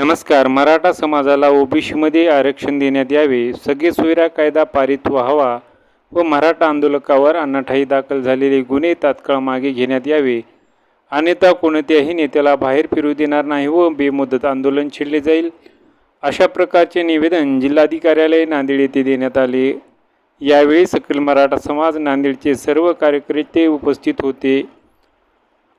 नमस्कार. मराठा समाजाला ओबीसीमध्ये आरक्षण देण्यात यावे सगळे सोयरा कायदा पारित व्हावा व मराठा आंदोलकावर अनाठाई दाखल झालेले गुन्हे तात्काळ मागे घेण्यात यावे. अन्यथा कोणत्याही नेत्याला बाहेर फिरू देणार नाही व बेमुदत आंदोलन छेडले जाईल. अशा प्रकारचे निवेदन जिल्हाधिकार्यालय नांदेड येथे देण्यात आले. यावेळी सकल मराठा समाज नांदेडचे सर्व कार्यकर्ते उपस्थित होते.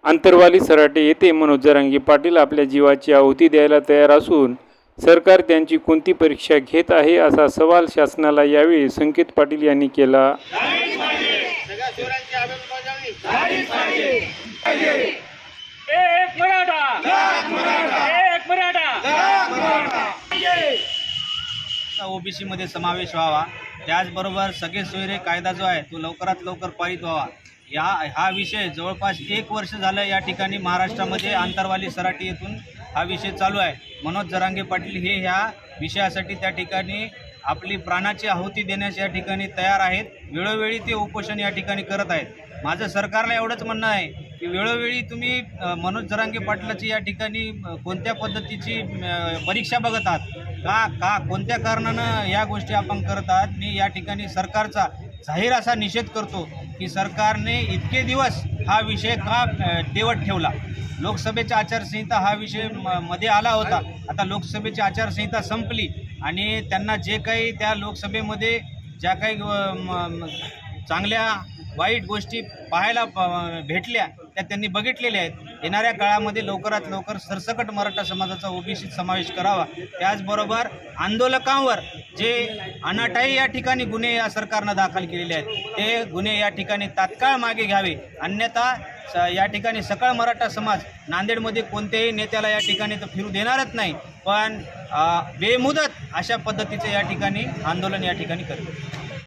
अंतरवाली सराटे येथे मनोज जरांगी पाटील आपल्या जीवाची आहुती द्यायला तयार असून सरकार त्यांची कोणती परीक्षा घेत आहे असा सवाल शासनाला यावेळी संकेत पाटील यांनी केला. सगळ्या शहरांची अंमलबजावणी एक मराठा. एक मराठा. ओबीसी मध्ये समावेश व्हावा. त्याचबरोबर सगळे सोयरे कायदा जो आहे तो लवकरात लवकर पारित व्हावा. या हा विषय जवळपास एक वर्ष झालं या ठिकाणी महाराष्ट्रामध्ये आंतरवाली सराटी येथून हा विषय चालू आहे. मनोज जरांगे पाटील हे ह्या विषयासाठी त्या ठिकाणी आपली प्राणाची आहुती देण्यास या ठिकाणी तयार आहेत. वेळोवेळी ते उपोषण या ठिकाणी करत आहेत. माझं सरकारला एवढंच म्हणणं आहे की वेळोवेळी तुम्ही मनोज जरांगे पाटलाची या ठिकाणी कोणत्या पद्धतीची परीक्षा बघत आहात? का का कोणत्या कारणानं या गोष्टी आपण करत आहात? मी या ठिकाणी सरकारचा जाहीर असा निषेध करतो की सरकारने इतके दिवस हा विषय का देवत ठेवला? लोकसभेच्या आचारसंहिता हा विषय म- मध्ये आला होता. आता लोकसभेची आचारसंहिता संपली आणि त्यांना जे काही त्या लोकसभेमध्ये ज्या काही चांगल्या वाईट गोष्टी पाहायला प- भेटल्या त्या त्यांनी बघितलेल्या आहेत. येणाऱ्या काळामध्ये लवकरात लवकर सरसकट मराठा समाजाचा ओबीसीत समावेश करावा. त्याचबरोबर आंदोलकांवर जे अनाठाई या ठिकाणी गुन्हे या सरकारनं दाखल केलेले आहेत ते गुन्हे या ठिकाणी तात्काळ मागे घ्यावे. अन्यथा स- या ठिकाणी सकळ मराठा समाज नांदेडमध्ये कोणत्याही नेत्याला या ठिकाणी तर फिरू देणारच नाही. पण बेमुदत अशा पद्धतीचं या ठिकाणी आंदोलन या ठिकाणी करेल